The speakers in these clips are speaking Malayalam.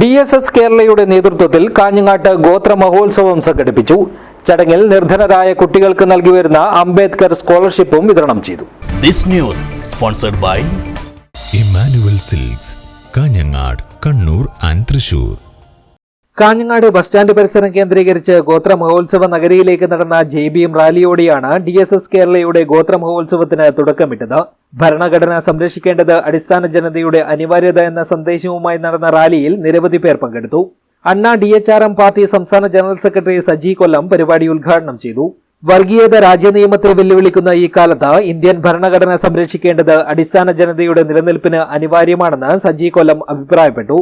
ഡി എസ് എസ് കേരളയുടെ നേതൃത്വത്തിൽ കാഞ്ഞങ്ങാട്ട് ഗോത്ര മഹോത്സവം സംഘടിപ്പിച്ചു. ചടങ്ങിൽ നിർധനരായ കുട്ടികൾക്ക് നൽകി വരുന്ന അംബേദ്കർ സ്കോളർഷിപ്പും വിതരണം ചെയ്തു. This news sponsored by Immanuel silks Kanhangad Kannur and Thrissur Kanhangad bus stand പരിസരം കേന്ദ്രീകരിച്ച് ഗോത്ര മഹോത്സവ നഗരിയിലേക്ക് നടന്ന ജെ ബി എം റാലിയോടെയാണ് ഡി എസ് എസ് കേരളയുടെ ഗോത്ര മഹോത്സവത്തിന് തുടക്കമിട്ടത്. ഭരണഘടന സംരക്ഷിക്കേണ്ടത് അടിസ്ഥാന ജനതയുടെ അനിവാര്യത എന്ന സന്ദേശവുമായി നടന്ന റാലിയിൽ നിരവധി പേർ പങ്കെടുത്തു. Anna D H R M party സംസ്ഥാന ജനറൽ സെക്രട്ടറി സജി കൊല്ലം പരിപാടി ഉദ്ഘാടനം ചെയ്തു. വർഗീയത രാജ്യനിയമത്തെ വെല്ലുവിളിക്കുന്ന ഈ കാലത്ത് ഇന്ത്യൻ ഭരണഘടന സംരക്ഷിക്കേണ്ടത് അടിസ്ഥാന ജനതയുടെ നിലനിൽപ്പിന് അനിവാര്യമാണെന്ന് സജി കൊല്ലം അഭിപ്രായപ്പെട്ടു.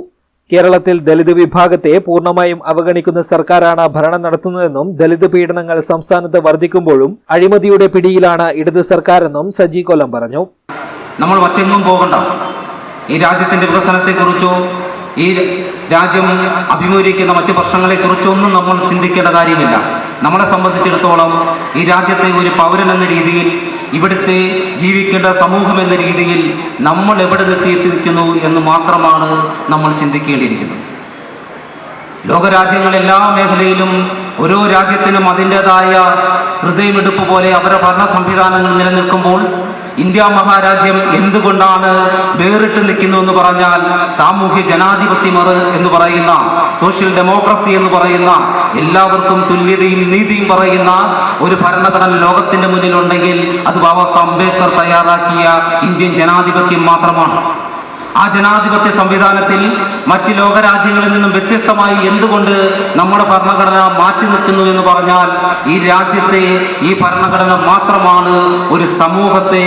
കേരളത്തിൽ ദലിത് വിഭാഗത്തെ പൂർണമായും അവഗണിക്കുന്ന സർക്കാരാണ് ഭരണം നടത്തുന്നതെന്നും ദലിത് പീഡനങ്ങൾ സംസ്ഥാനത്ത് വർദ്ധിക്കുമ്പോഴും അഴിമതിയുടെ പിടിയിലാണ് ഇടതു സർക്കാരെന്നും സജി കൊല്ലം പറഞ്ഞു. നമ്മൾ മറ്റെങ്ങും പോകണ്ട. ഈ രാജ്യത്തിന്റെ വികസനത്തെക്കുറിച്ചോ ഈ രാജ്യം അഭിമുഖീകരിക്കുന്ന മറ്റു പ്രശ്നങ്ങളെക്കുറിച്ചോ ഒന്നും നമ്മൾ ചിന്തിക്കേണ്ട കാര്യമില്ല. നമ്മളെ സംബന്ധിച്ചിടത്തോളം ഈ രാജ്യത്തെ ഒരു പൗരൻ എന്ന രീതിയിൽ ഇവിടുത്തെ ജീവിക്കേണ്ട സമൂഹം എന്ന രീതിയിൽ നമ്മൾ എവിടെ എത്തിയിരിക്കുന്നു എന്ന് മാത്രമാണ് നമ്മൾ ചിന്തിക്കേണ്ടിയിരിക്കുന്നത്. ലോകരാജ്യങ്ങൾ എല്ലാ മേഖലയിലും ഓരോ രാജ്യത്തിനും അതിന്റെതായ ഹൃദയമെടുപ്പ് പോലെ അവരുടെ ഭരണ സംവിധാനങ്ങൾ നിലനിൽക്കുമ്പോൾ ഇന്ത്യ മഹാരാജ്യം എന്തുകൊണ്ടാണ് വേറിട്ട് നിൽക്കുന്നു എന്ന് പറഞ്ഞാൽ സാമൂഹ്യ ജനാധിപത്യമർ എന്ന് പറയുന്ന സോഷ്യൽ ഡെമോക്രസി എന്ന് പറയുന്ന എല്ലാവർക്കും തുല്യതയും നീതിയും പറയുന്ന ഒരു ഭരണഘടന ലോകത്തിന്റെ മുന്നിലുണ്ടെങ്കിൽ അത് ബാബാ സാംബേദ്കർ തയ്യാറാക്കിയ ഇന്ത്യൻ ജനാധിപത്യം മാത്രമാണ്. ആ ജനാധിപത്യ സംവിധാനത്തിൽ മറ്റ് ലോകരാജ്യങ്ങളിൽ നിന്നും വ്യത്യസ്തമായി എന്തുകൊണ്ട് നമ്മുടെ ഭരണഘടന മാറ്റി നിൽക്കുന്നു എന്ന് പറഞ്ഞാൽ ഈ രാജ്യത്തെ ഈ ഭരണഘടന മാത്രമാണ് ഒരു സമൂഹത്തെ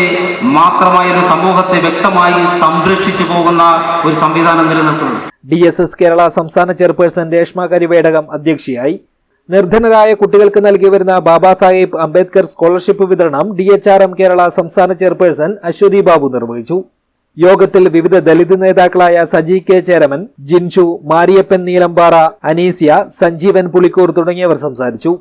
മാത്രമായി ഒരു സമൂഹത്തെ വ്യക്തമായി സംരക്ഷിച്ചു പോകുന്ന ഒരു സംവിധാനം നിലനിൽക്കുന്നത്. ഡി എസ് എസ് കേരള സംസ്ഥാന ചെയർപേഴ്സൺ രേഷ്മ കരിവേടകം അധ്യക്ഷയായി. നിർധനരായ കുട്ടികൾക്ക് നൽകി വരുന്ന ബാബാ സാഹേബ് അംബേദ്കർ സ്കോളർഷിപ്പ് വിതരണം D H R M Kerala സംസ്ഥാന ചെയർപേഴ്സൺ അശ്വതി ബാബു നിർവഹിച്ചു. യോഗത്തിൽ വിവിധ ദളിത് നേതാക്കളായ സജി കെ ചേരമൻ ജിൻഷു മാരിയപ്പൻ നീലമ്പാറ അനീസിയ സഞ്ജീവൻ പുളിക്കൂർ തുടങ്ങിയവർ സംസാരിച്ചു.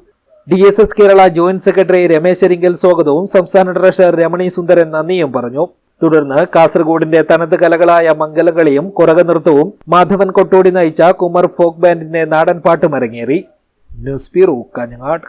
D S S Kerala joint secretary Ramesh Arinkal സ്വാഗതവും സംസ്ഥാന ട്രഷറർ രമണി സുന്ദരൻ നന്ദിയും പറഞ്ഞു. തുടർന്ന് കാസർഗോഡിന്റെ തനത് കലകളായ മംഗലകളിയും കുറകനൃത്തവും മാധവൻ കൊട്ടോടി നയിച്ച കുമർ ഫോക്ക് ബാൻഡിന്റെ നാടൻ പാട്ടും അരങ്ങേറി. News bureau Kanhangad.